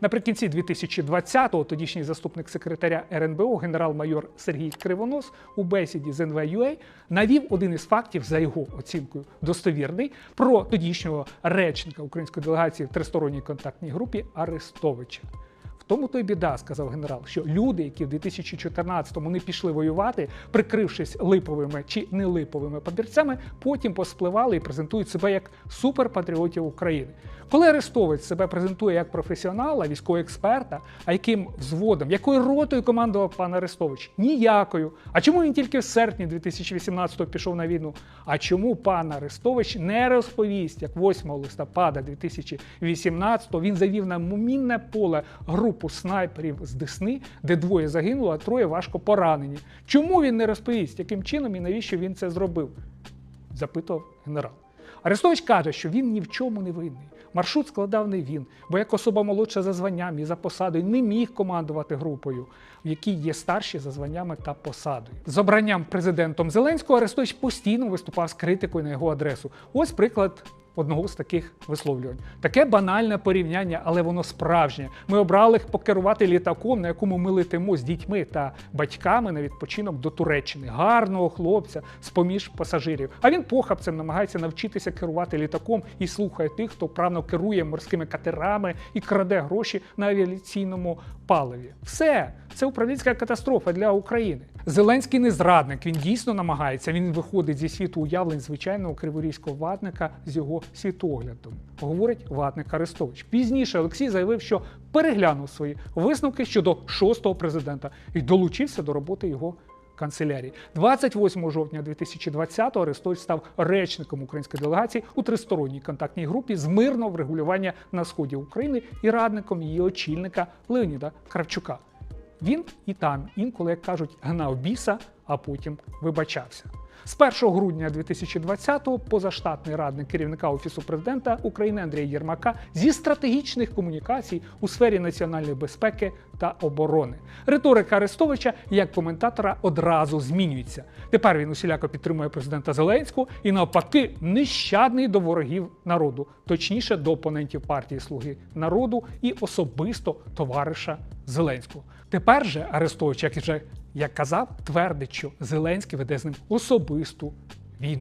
Наприкінці 2020-го тодішній заступник секретаря РНБО генерал-майор Сергій Кривонос у бесіді з НВЮА навів один із фактів за його оцінкою достовірний про тодішнього речника української делегації в тристоронній контактній групі Арестовича. Тому то й біда, сказав генерал, що люди, які в 2014-му не пішли воювати, прикрившись липовими чи не липовими папірцями, потім поспливали і презентують себе як суперпатріотів України. Коли Арестовець себе презентує як професіонала, військового експерта, а яким взводом, якою ротою командував пан Арестович? Ніякою. А чому він тільки в серпні 2018-го пішов на війну? А чому пан Арестович не розповість, як 8 листопада 2018-го він завів на мінне поле групу снайперів з Десни, де двоє загинуло, а троє важко поранені? Чому він не розповість, яким чином і навіщо він це зробив? запитував генерал. Арестович каже, що він ні в чому не винний. Маршрут складав не він, бо як особа молодша за званням і за посадою не міг командувати групою, в якій є старші за званнями та посадою. З обранням президентом Зеленського Арестович постійно виступав з критикою на його адресу. Ось приклад. Одного з таких висловлювань. Таке банальне порівняння, але воно справжнє. Ми обрали покерувати літаком, на якому ми летимо з дітьми та батьками на відпочинок до Туреччини. Гарного хлопця з поміж пасажирів. А він похабцем намагається навчитися керувати літаком і слухає тих, хто вправно керує морськими катерами і краде гроші на авіаційному паливі. Все це управлінська катастрофа для України. Зеленський не зрадник. Він дійсно намагається. Він виходить зі світу уявлень звичайного криворізького ватника з його світоглядом. Говорить ватник Арестович. Пізніше Олексій заявив, що переглянув свої висновки щодо шостого президента і долучився до роботи його канцелярії. 28 жовтня 2020-го Арестович став речником української делегації у тристоронній контактній групі з мирного врегулювання на сході України і радником її очільника Леоніда Кравчука. Він і там інколи, як кажуть, гнав біса, а потім вибачався. З 1 грудня 2020-го позаштатний радник керівника Офісу президента України Андрія Єрмака зі стратегічних комунікацій у сфері національної безпеки та оборони. Риторика Арестовича як коментатора одразу змінюється. Тепер він усіляко підтримує президента Зеленського і навпаки нещадний до ворогів народу, точніше до опонентів партії Слуги народу і особисто товариша Зеленського. Тепер же Арестович, як вже як казав, твердить, що Зеленський веде з ним особисту